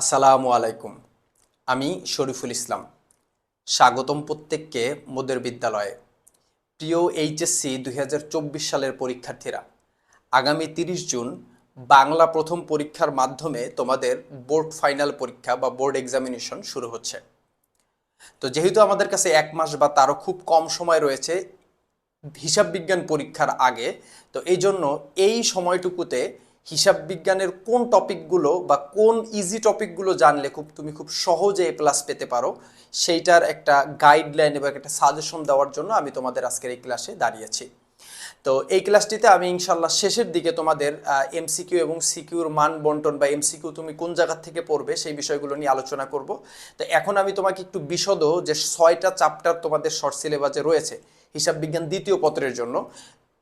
আসসালামু আলাইকুম। আমি শরীফুল ইসলাম। স্বাগতম প্রত্যেককে মোদের বিদ্যালয়ে। প্রিয় এইচএসসি দুই সালের পরীক্ষার্থীরা, আগামী তিরিশ জুন বাংলা প্রথম পরীক্ষার মাধ্যমে তোমাদের বোর্ড ফাইনাল পরীক্ষা বা বোর্ড এক্সামিনেশন শুরু হচ্ছে। তো যেহেতু আমাদের কাছে এক মাস বা তারও খুব কম সময় রয়েছে হিসাব বিজ্ঞান পরীক্ষার আগে, তো এই জন্য এই সময়টুকুতে হিসাব বিজ্ঞানের কোন টপিকগুলো বা কোন ইজি টপিকগুলো জানলে খুব, তুমি খুব সহজে এ প্লাস পেতে পারো, সেইটার একটা গাইডলাইন এবং একটা সাজেশন দেওয়ার জন্য আমি তোমাদের আজকের এই ক্লাসে দাঁড়িয়েছি। তো এই ক্লাসটিতে আমি ইনশাল্লাহ শেষের দিকে তোমাদের এমসিকিউ এবং সিকিউর মান বন্টন বা এমসিকিউ তুমি কোন জায়গা থেকে পড়বে সেই বিষয়গুলো নিয়ে আলোচনা করব। তো এখন আমি তোমাকে একটু বিশদ যে ছয়টা চ্যাপ্টার তোমাদের শর্ট সিলেবাসে রয়েছে, হিসাব বিজ্ঞান দ্বিতীয় পত্রের জন্য।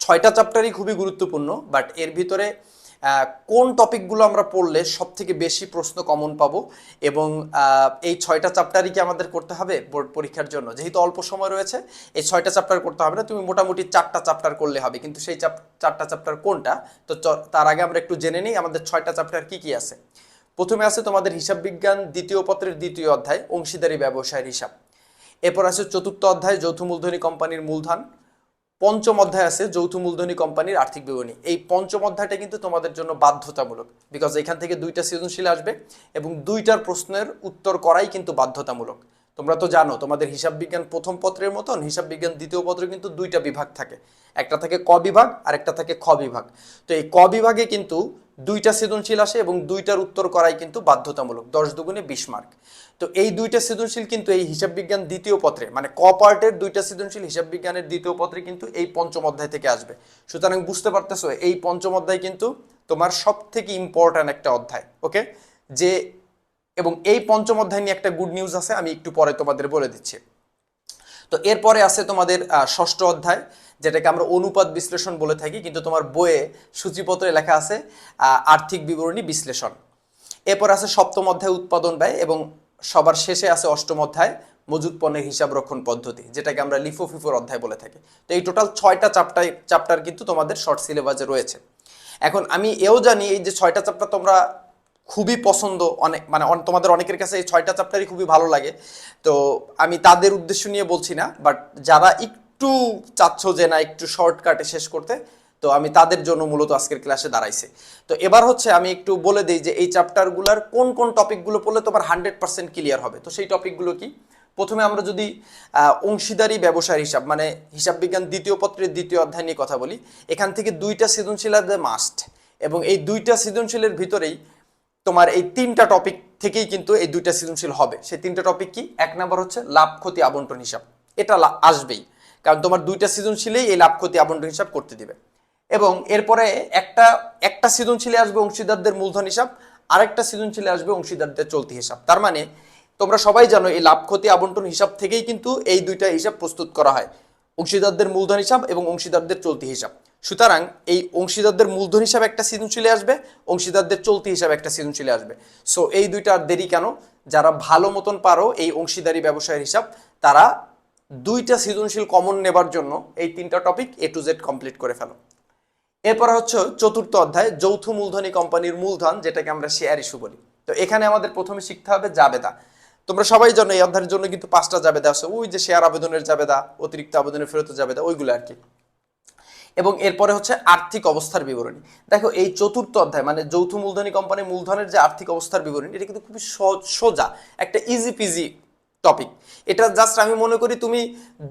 ছয়টা চ্যাপ্টারই খুবই গুরুত্বপূর্ণ বাট এর ভিতরে কোন টপিকগুলো আমরা পড়লে সব থেকে বেশি প্রশ্ন কমন পাবো এবং এই ছয়টা চ্যাপ্টারই কি আমাদের করতে হবে বোর্ড পরীক্ষার জন্য? যেহেতু অল্প সময় রয়েছে, এই ছয়টা চ্যাপ্টার করতে হবে না। তুমি মোটামুটি চারটা চ্যাপ্টার করলে হবে, কিন্তু সেই চারটা চ্যাপ্টার কোনটা? তো তার আগে আমরা একটু জেনে নিই আমাদের ছয়টা চ্যাপ্টার কি কি আছে। প্রথমে আছে তোমাদের হিসাব বিজ্ঞান, দ্বিতীয় পত্রের দ্বিতীয় অধ্যায়, অংশীদারি, ব্যবসায়ের হিসাব। এরপর আছে চতুর্থ অধ্যায়, যৌথ মূলধনী কোম্পানির মূলধন। পঞ্চম অধ্যায় আছে যৌথ মূলধনী কোম্পানির আর্থিক বিবরণী। এই পঞ্চম অধ্যায়টা কিন্তু তোমাদের জন্য বাধ্যতামূলক বিকজ এখান থেকে দুইটা সৃজনশীল আসবে এবং দুইটার প্রশ্নের উত্তর করাই কিন্তু বাধ্যতামূলক। তোমরা তো জানো, তোমাদের হিসাব বিজ্ঞান প্রথম পত্রের মতন, হিসাব বিজ্ঞান দ্বিতীয় পত্রে কিন্তু দুইটা বিভাগ থাকে। একটা থাকে ক বিভাগ আর একটা থাকে খ বিভাগ। তো এই ক বিভাগে কিন্তু দুইটা সৃজনশীল আসে এবং দুইটার উত্তর করাই কিন্তু বাধ্যতামূলক, দশ দুগুণে বিশ মার্ক। তো এই দুইটা সৃজনশীল কিন্তু এই হিসাব বিজ্ঞান দ্বিতীয় পত্রে মানে ক পার্টের দুইটা সৃজনশীল হিসাব বিজ্ঞানের দ্বিতীয় পত্রে কিন্তু এই পঞ্চম অধ্যায় থেকে আসবে। সুতরাং বুঝতে পারতেছো, এই পঞ্চম অধ্যায় কিন্তু তোমার সব থেকে ইম্পর্ট্যান্ট একটা অধ্যায় ওকে যে, এবং এই পঞ্চম অধ্যায় নিয়ে একটা গুড নিউজ আছে, আমি একটু পরে তোমাদের বলে দিচ্ছি। তো এরপরে আছে তোমাদের ষষ্ঠ অধ্যায়, যেটাকে আমরা অনুপাত বিশ্লেষণ বলে থাকি, কিন্তু তোমার বইয়ে সূচিপত্রে লেখা আছে আর্থিক বিবরণী বিশ্লেষণ। এরপর আছে সপ্তম অধ্যায়, উৎপাদন ব্যয়, এবং সবার শেষে আছে অষ্টম অধ্যায়, মজুদ পণ্যের হিসাব রক্ষণ পদ্ধতি, যেটাকে আমরা লিফো ফিফোর অধ্যায় বলে থাকি। তো এই টোটাল ছয়টা চ্যাপ্টার চ্যাপ্টার কিন্তু তোমাদের শর্ট সিলেবাসে রয়েছে। এখন আমি এও জানি, এই যে ছয়টা চ্যাপ্টার তোমরা খুবই পছন্দ, অনেক মানে তোমাদের অনেকের কাছে এই ছয়টা চ্যাপ্টারই খুবই ভালো লাগে। তো আমি তাদের উদ্দেশ্য নিয়ে বলছি না বাট যারা একটু চাচ্ছ যে না, একটু শর্টকাটে শেষ করতে, তো আমি তাদের জন্য মূলত আজকের ক্লাসে দাঁড়াইছে। তো এবার হচ্ছে আমি একটু বলে দিই যে এই চ্যাপ্টারগুলোর কোন কোন টপিকগুলো পড়লে তোমার হান্ড্রেড পার্সেন্ট ক্লিয়ার হবে। তো সেই টপিকগুলো কি? প্রথমে আমরা যদি অংশীদারি ব্যবসার হিসাব মানে হিসাব বিজ্ঞান দ্বিতীয় পত্রের দ্বিতীয় অধ্যায় নিয়ে কথা বলি, এখান থেকে দুইটা সৃজনশীল মাস্ট এবং এই দুইটা সৃজনশীলের ভিতরেই তোমার এই তিনটা টপিক থেকেই কিন্তু এই দুইটা সৃজনশীল হবে। সেই তিনটা টপিক কি? এক নাম্বার হচ্ছে লাভ, ক্ষতি, আবন্টন হিসাব। এটা আসবেই। কারণ তোমার দুইটা সৃজনশীলেই এই লাভ, ক্ষতি, আবন্টন হিসাব করতে দিবে। এবং এরপরে একটা একটা সৃজনশীলে আসবে অংশীদারদের মূলধন হিসাব, আরেকটা সৃজনশীলে আসবে অংশীদারদের চলতি হিসাব। তার মানে তোমরা সবাই জানো এই লাভ, ক্ষতি, আবন্টন হিসাব থেকেই কিন্তু এই দুইটা হিসাব প্রস্তুত করা হয়। অংশীদারদের মূলধন হিসাব এবং অংশীদারদের চলতি হিসাব। সুতরাং এই অংশীদারদের মূলধন হিসাবে একটা সিজন চলে আসবে, অংশীদারদের চলতি হিসাবে একটা সিজন চলে আসবে। সো এই দুইটা দেরি কেন? যারা ভালো মতন পারো এই অংশীদারি ব্যবসায়ের হিসাব, তারা দুইটা সৃজনশীল কমন নেবার জন্য এই তিনটা topic A to Z complete করে ফেলো। এরপর হচ্ছে চতুর্থ অধ্যায়, যৌথ মূলধনী কোম্পানির মূলধন, যেটাকে আমরা শেয়ার ইস্যু বলি। তো এখানে আমাদের প্রথমে শিখতে হবে জাবেদা। তোমরা সবাই জানো এই অধ্যায়ের জন্য কিন্তু পাঁচটা জাবেদা আছে। ওই যে শেয়ার আবেদনের জাবেদা, অতিরিক্ত আবেদনের ফেরত জাবেদা, ওইগুলো আর কি। এবং এরপরে হচ্ছে আর্থিক অবস্থার বিবরণী। দেখো, এই চতুর্থ অধ্যায় মানে যৌথ মূলধনী কোম্পানি মূলধনের যে আর্থিক অবস্থার বিবরণী, এটা কিন্তু খুবই সোজা, একটা ইজি পিজি টপিক এটা জাস্ট আমি মনে করি তুমি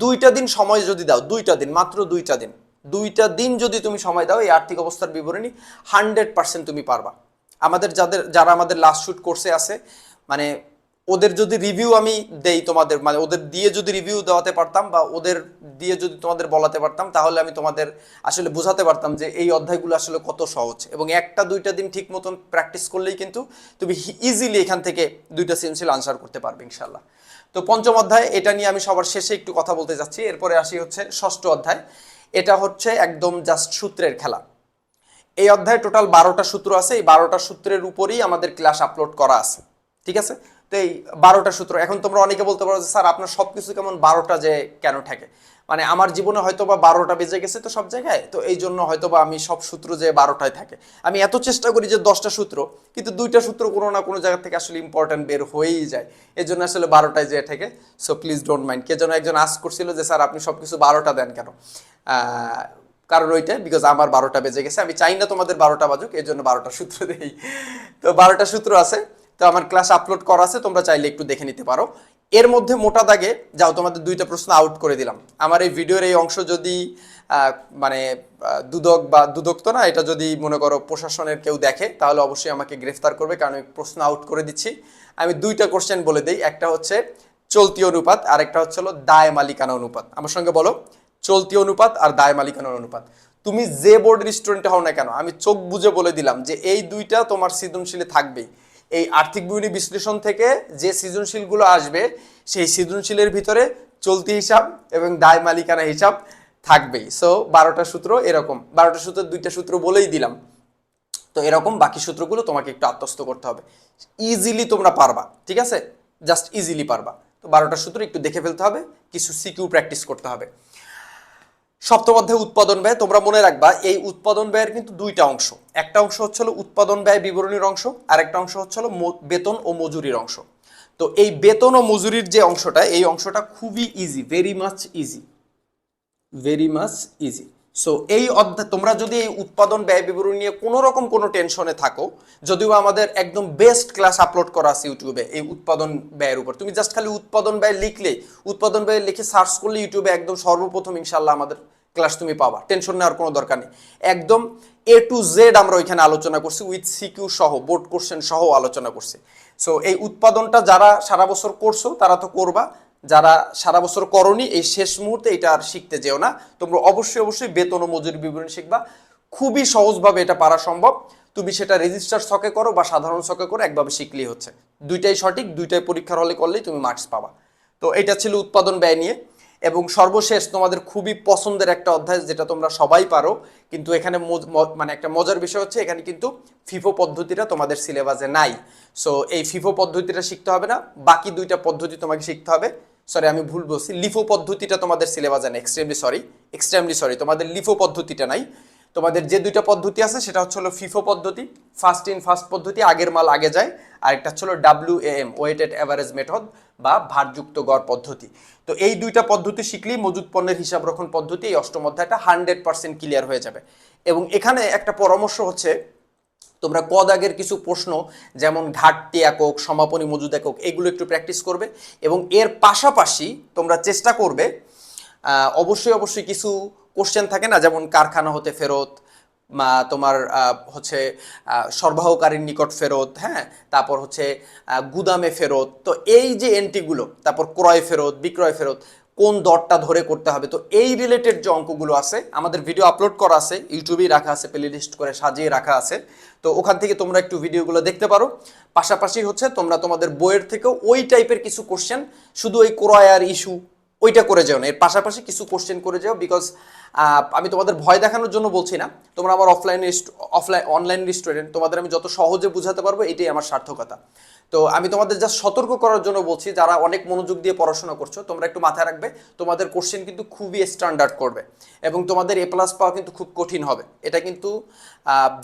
দুইটা দিন সময় যদি দাও, দুইটা দিন, মাত্র দুইটা দিন দুইটা দিন যদি তুমি সময় দাও এই আর্থিক অবস্থার বিবরণী হান্ড্রেড পার্সেন্ট তুমি পারবা। আমাদের যাদের, যারা আমাদের লাস্ট শুট কোর্সে আছে মানে ওদের যদি রিভিউ আমি দেই তোমাদের মানে ওদের দিয়ে যদি রিভিউ দেওয়াতে পারতাম বা ওদের দিয়ে যদি তোমাদের বলাতে পারতাম, তাহলে আমি তোমাদের আসলে বোঝাতে পারতাম যে এই অধ্যায়গুলো আসলে কত সহজ। এবং একটা দুইটা দিন ঠিক মতন প্র্যাকটিস করলেই কিন্তু তুমি ইজিলি এখান থেকে দুইটা সেন্সিল আনসার করতে পারবে ইনশাল্লাহ তো পঞ্চম অধ্যায়, এটা নিয়ে আমি সবার শেষে একটু কথা বলতে যাচ্ছি। এরপরে আসি হচ্ছে ষষ্ঠ অধ্যায়। এটা হচ্ছে একদম জাস্ট সূত্রের খেলা। এই অধ্যায়ে টোটাল বারোটা সূত্র আছে। এই বারোটা সূত্রের উপরেই আমাদের ক্লাস আপলোড করা আছে। ঠিক আছে? এই বারোটা সূত্র। এখন তোমরা অনেকে বলতে পারো যে, স্যার, আপনার সব কিছু কেমন বারোটা যে কেন থাকে মানে আমার জীবনে হয়তো বা বারোটা বেজে গেছে তো সব জায়গায়, তো এই জন্য হয়তো বা আমি সব সূত্র যে বারোটায় থাকে। আমি এত চেষ্টা করি যে দশটা সূত্র, কিন্তু দুইটা সূত্র কোনো না কোনো জায়গা থেকে আসলে ইম্পর্টেন্ট বের হয়েই যায়। এই জন্য আসলে বারোটায় যে থাকে সো প্লিজ ডোন্ট মাইন্ড কে যেন একজন আস করছিল যে, স্যার, আপনি সব কিছু বারোটা দেন কেন? কারণ ওইটা বিকজ আমার বারোটা বেজে গেছে। আমি চাই না তোমাদের বারোটা বাজুক এই জন্য বারোটা সূত্র দেই। তো বারোটা সূত্র আছে। তো আমার ক্লাস আপলোড করা আছে, তোমরা চাইলে একটু দেখে নিতে পারো। এর মধ্যে মোটা দাগে, যাও, তোমাদের দুইটা প্রশ্ন আউট করে দিলাম। আমার এই ভিডিওর এই অংশ যদি মানে দুদক বা দুদক তো না, এটা যদি মনে করো প্রশাসনের কেউ দেখে, তাহলে অবশ্যই আমাকে গ্রেফতার করবে, কারণ আমি প্রশ্ন আউট করে দিচ্ছি। আমি দুইটা কোশ্চেন বলে দিই, একটা হচ্ছে চলতি অনুপাত আর একটা হচ্ছে হলো দায় মালিকানা অনুপাত। আমার সঙ্গে বলো, চলতি অনুপাত আর দায় মালিকানার অনুপাত। তুমি যে বোর্ডের স্টুডেন্ট হও না কেন, আমি চোখ বুঝে বলে দিলাম যে এই দুইটা তোমার সৃজনশীলে থাকবেই। এই আর্থিক বিবরণী বিশ্লেষণ থেকে যে সৃজনশীলগুলো আসবে, সেই সৃজনশীলের ভিতরে চলতি হিসাব এবং দায় মালিকানা হিসাব থাকবেই। সো বারোটা সূত্র এরকম। বারোটা সূত্রের দুইটা সূত্র বলেই দিলাম। তো এরকম বাকি সূত্রগুলো তোমাকে একটু আত্মস্থ করতে হবে। ইজিলি তোমরা পারবা, ঠিক আছে? জাস্ট ইজিলি পারবা। তো বারোটা সূত্র একটু দেখে ফেলতে হবে, কিছু সিকিউ প্র্যাকটিস করতে হবে। সপ্তম অধ্যায় উৎপাদন ব্যয়, তোমরা মনে রাখবা, এই উৎপাদন ব্যয়ের কিন্তু দুইটা অংশ। একটা অংশ হচ্ছে উৎপাদন ব্যয় বিবরণীর অংশ আর একটা অংশ হচ্ছে বেতন ও মজুরির অংশ। তো এই বেতন ও মজুরির যে অংশটা, এই অংশটা খুবই easy very much easy very much easy so এই অধ্যায়, তোমরা যদি এই উৎপাদন ব্যয় বিবরণী নিয়ে কোনো রকম কোনো টেনশনে থাকো, যদিও আমাদের একদম বেস্ট ক্লাস আপলোড করা আছে ইউটিউবে, এই উৎপাদন ব্যয়ের উপর। তুমি জাস্ট খালি উৎপাদন ব্যয় লিখলে, উৎপাদন ব্যয় লিখে সার্চ করলে ইউটিউবে একদম সর্বপ্রথম ইনশাল্লাহ আমাদের ক্লাস তুমি পাবা। টেনশন নেওয়ার কোনো দরকার নেই। একদম এ টু জেড আমরা ওইখানে আলোচনা করছি উইথ সিকিউ সহ বোর্ড কোশ্চেন সহ আলোচনা করছি। সো এই উৎপাদনটা যারা সারা বছর করছ, তারা তো করবা। যারা সারা বছর করনি, এই শেষ মুহূর্তে এটা আর শিখতে যেও না। তোমরা অবশ্যই অবশ্যই বেতন ও মজুরি বিবরণী শিখবা। খুবই সহজভাবে এটা পারা সম্ভব। তুমি সেটা রেজিস্টার ছকে করো বা সাধারণ ছকে করো, একভাবে শিখলেই হচ্ছে। দুইটাই সঠিক, দুইটাই পরীক্ষার হলে করলেই তুমি মার্কস পাবা। তো এটা ছিল উৎপাদন ব্যয় নিয়ে। এবং সর্বশেষ তোমাদের খুবই পছন্দের একটা অধ্যায় যেটা তোমরা সবাই পারো। কিন্তু এখানে মানে একটা মজার বিষয় হচ্ছে, এখানে কিন্তু ফিফো পদ্ধতিটা তোমাদের সিলেবাসে নাই। সো এই ফিফো পদ্ধতিটা শিখতে হবে না। বাকি দুইটা পদ্ধতি তোমাকে শিখতে হবে। সরি আমি ভুল বলছি। লিফো পদ্ধতিটা তোমাদের সিলেবাসে নেই এক্সট্রিমলি সরি এক্সট্রিমলি সরি তোমাদের লিফো পদ্ধতিটা নাই। তোমাদের যে দুইটা পদ্ধতি আছে, সেটা হচ্ছে হলো ফিফো পদ্ধতি ফার্স্ট ইন ফার্স্ট পদ্ধতি, আগের মাল আগে যায়। আর একটা হচ্ছে হলো W M weighted average method বা ভারযুক্ত গড় পদ্ধতি। তো এই দুইটা পদ্ধতি শিখলেই মজুদ পণ্যের হিসাব রক্ষণ পদ্ধতি এই অষ্টম অধ্যায়টা হান্ড্রেড পার্সেন্ট ক্লিয়ার হয়ে যাবে। এবং এখানে একটা পরামর্শ হচ্ছে তোমরা ক দাগের কিছু প্রশ্ন, যেমন ঘাটতি একক, সমাপনী মজুদ একক, এগুলো একটু প্র্যাকটিস করবে এবং এর পাশাপাশি তোমরা চেষ্টা করবে অবশ্যই অবশ্যই কিছু কোশ্চেন থাকে না, যেমন কারখানা হতে ফেরত তোমার হচ্ছে সরবরাহকারীর নিকট ফেরত হ্যাঁ তারপর হচ্ছে গুদামে ফেরত, তো এই যে এন্ট্রিগুলো তারপর ক্রয় ফেরত, বিক্রয় ফেরত কোন দরটা ধরে করতে হবে? তো এই রিলেটেড যে অঙ্কগুলো আছে, আমাদের ভিডিও আপলোড করা আছে, ইউটিউবেই রাখা আছে প্লে লিস্ট করে সাজিয়ে রাখা আছে। তো ওখান থেকে তোমরা একটু ভিডিওগুলো দেখতে পারো। পাশাপাশি হচ্ছে তোমরা তোমাদের বইয়ের থেকেও ওই টাইপের কিছু কোশ্চেন শুধু ওই ক্রয়ার ইস্যু ওইটা করে যাও না। এর পাশাপাশি কিছু কোশ্চেন করে যাও বিকজ আমি তোমাদের ভয় দেখানোর জন্য বলছি না। তোমরা আমার অফলাইন অফলাইন অনলাইন স্টুডেন্ট তোমাদের আমি যত সহজে বুঝাতে পারব, এটাই আমার সার্থকতা। তো আমি তোমাদের জাস্ট সতর্ক করার জন্য বলছি, যারা অনেক মনোযোগ দিয়ে পড়াশোনা করছ, তোমরা একটু মাথায় রাখবে, তোমাদের কোশ্চেন কিন্তু খুবই স্ট্যান্ডার্ড করবে এবং তোমাদের এ প্লাস পাওয়া কিন্তু খুব কঠিন হবে। এটা কিন্তু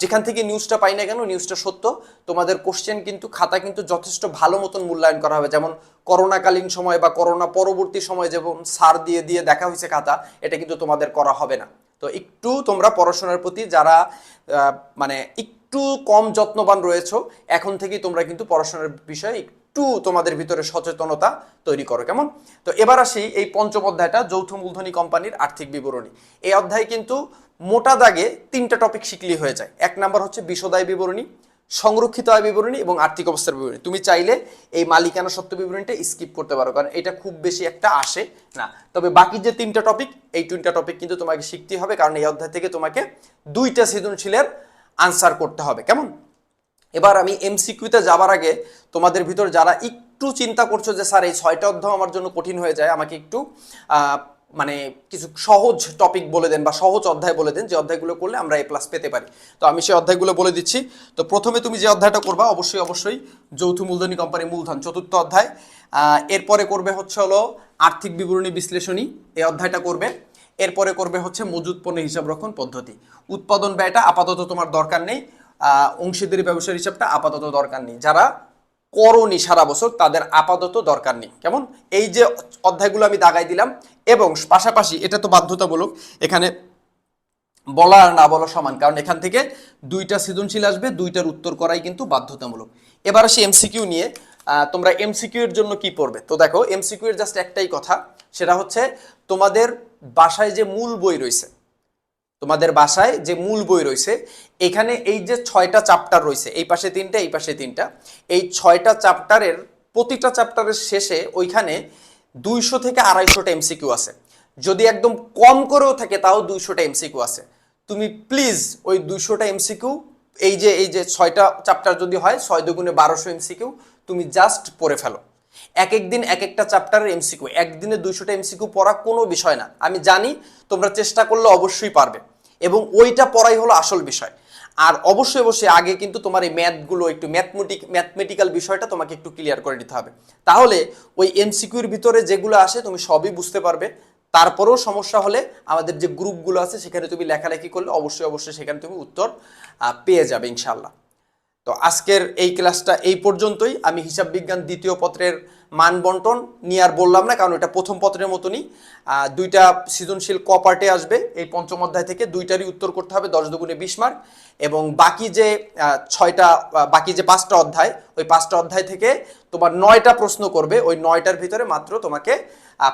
যেখান থেকে নিউজটা পাই না কেন নিউজটা সত্য। তোমাদের কোশ্চেন কিন্তু, খাতা কিন্তু যথেষ্ট ভালো মতন মূল্যায়ন করা হবে। যেমন করোনাকালীন সময় বা করোনা পরবর্তী সময় যেমন সার দিয়ে দিয়ে দেখা হয়েছে খাতা, এটা কিন্তু তোমাদের করা হবে না। তো একটু তোমরা পড়াশোনার প্রতি যারা মানে একটু কম যত্নবান রয়েছো, এখন থেকেই তোমরা কিন্তু পড়াশোনার বিষয়ে একটু তোমাদের ভিতরে সচেতনতা তৈরি করো, কেমন? তো এবার আসি এই পঞ্চম অধ্যায়টা, যৌথ মূলধনী কোম্পানির আর্থিক বিবরণী। এই অধ্যায় কিন্তু মোটা দাগে তিনটা টপিক শিখলেই হয়ে যায়। এক নাম্বার হচ্ছে বিশদায় বিবরণী সংরক্ষিত আয় বিবরণী এবং আর্থিক অবস্থার বিবরণী। তুমি চাইলে এই মালিকানা সত্ত্ব বিবরণীটা স্কিপ করতে পারো, কারণ এটা খুব বেশি একটা আসে না। তবে বাকি যে তিনটা টপিক এই তিনটা টপিক কিন্তু তোমাকে শিখতে হবে, কারণ এই অধ্যায় থেকে তোমাকে দুইটা সৃজনশীলের আনসার করতে হবে। কেমন? এবার আমি এমসিকিউতে যাবার আগে তোমাদের ভিতর যারা একটু চিন্তা করছ যে, স্যার, এই ছয়টা অধ্যায় আমার জন্য কঠিন হয়ে যায়, আমাকে একটু মানে কিছু সহজ টপিক বলে দেন বা সহজ অধ্যায় বলে দেন, যে অধ্যায়গুলো করলে আমরা এ প্লাস পেতে পারি। তো আমি সেই অধ্যায়গুলো বলে দিচ্ছি। তো প্রথমে তুমি যে অধ্যায়টা করবা, অবশ্যই অবশ্যই যৌথ মূলধনী কোম্পানি মূলধন, চতুর্থ অধ্যায়। এরপরে করবে হচ্ছে হলো আর্থিক বিবরণী বিশ্লেষণী, এই অধ্যায়টা করবে। এরপরে করবে হচ্ছে মজুদ পণ্য হিসাব রক্ষণ পদ্ধতি। উৎপাদন ব্যয়টা আপাতত তোমার দরকার নেই। অংশীদারি ব্যবসার হিসাবটা আপাতত দরকার নেই। যারা করনি সারা বছর, তাদের আপাতত দরকার নেই। কেমন? এই যে অধ্যায়গুলো আমি দাগাই দিলাম, এবং পাশাপাশি এটা তো বাধ্যতামূলক, এখানে বলা আর না বলা সমান, কারণ এখান থেকে দুইটা সৃজনশীল আসবে, দুইটার উত্তর করাই কিন্তু বাধ্যতামূলক। এবার আসি এমসিকিউ নিয়ে তোমরা এমসিকিউ এর জন্য কি পড়বে? তো দেখো এমসিকিউ এর জাস্ট একটাই কথা, সেটা হচ্ছে তোমাদের বাসায় যে মূল বই রয়েছে তোমাদের বাসায় যে মূল বই রয়েছে, এখানে এই যে ছয়টা চ্যাপ্টার রয়েছে, এই পাশে তিনটা, এই পাশে তিনটা, এই ছয়টা চ্যাপ্টারের প্রতিটা চ্যাপ্টারের শেষে ওইখানে দুইশো থেকে আড়াইশোটা এমসিকিউ আছে। যদি একদম কম করেও থাকে, তাও দুইশোটা এমসিকিউ আছে। তুমি প্লিজ ওই দুইশোটা এমসিকিউ এই যে এই যে ছয়টা চ্যাপ্টার যদি হয়, ছয় দুগুণে বারোশো এমসিকিউ তুমি জাস্ট পড়ে ফেলো। এক এক দিন এক একটা চ্যাপ্টারের এমসিকিউ একদিনে দুইশোটা এমসিকিউ পড়া কোনো বিষয় না। আমি জানি তোমরা চেষ্টা করলে অবশ্যই পারবে। এবং ওইটা পড়াই হলো আসল বিষয়। আর অবশ্যই অবশ্যই আগে কিন্তু তোমার এই ম্যাথগুলো একটু ম্যাথমেটিক, ম্যাথমেটিক্যাল বিষয়টা তোমাকে একটু ক্লিয়ার করে দিতে হবে। তাহলে ওই এমসিকিউর ভিতরে যেগুলো আসে তুমি সবই বুঝতে পারবে। তারপরেও সমস্যা হলে আমাদের যে গ্রুপগুলো আছে সেখানে তুমি লেখালেখি করলে অবশ্যই অবশ্যই সেখানে তুমি উত্তর পেয়ে যাবে ইনশাল্লাহ তো আজকের এই ক্লাসটা এই পর্যন্তই। আমি হিসাব বিজ্ঞান দ্বিতীয় পত্রের মান বন্টন নিয়ে আর বললাম না, কারণ এটা প্রথম পত্রের মতনই। দুইটা সৃজনশীল কপার্টে আসবে, এই পঞ্চম অধ্যায় থেকে দুইটারই উত্তর করতে হবে, দশ দুগুণে বিশ মার্ক। এবং বাকি যে ছয়টা বাকি যে পাঁচটা অধ্যায়, ওই পাঁচটা অধ্যায় থেকে তোমার নয়টা প্রশ্ন করবে, ওই নয়টার ভিতরে মাত্র তোমাকে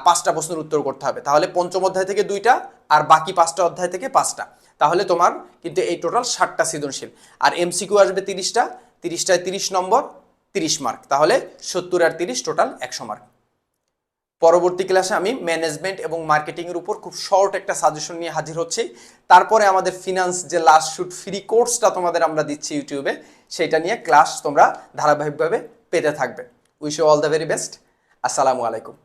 পাঁচটা প্রশ্নের উত্তর করতে হবে। তাহলে পঞ্চম অধ্যায় থেকে দুইটা, আর বাকি পাঁচটা অধ্যায় থেকে পাঁচটা। তাহলে তোমার কিন্তু এই টোটাল ষাটটা সৃজনশীল। আর এমসিকিউ আসবে তিরিশটা, তিরিশটায় তিরিশ নম্বর তিরিশ মার্ক তাহলে সত্তর আর তিরিশ টোটাল একশো মার্ক পরবর্তী ক্লাসে আমি ম্যানেজমেন্ট এবং মার্কেটিংয়ের উপর খুব শর্ট একটা সাজেশন নিয়ে হাজির হচ্ছি। তারপরে আমাদের ফিনান্স যে লাস্ট শুট ফ্রি কোর্সটা তোমাদের আমরা দিচ্ছি ইউটিউবে সেটা নিয়ে ক্লাস তোমরা ধারাবাহিকভাবে পেতে থাকবে। Wish all the very best আসসালামু আলাইকুম।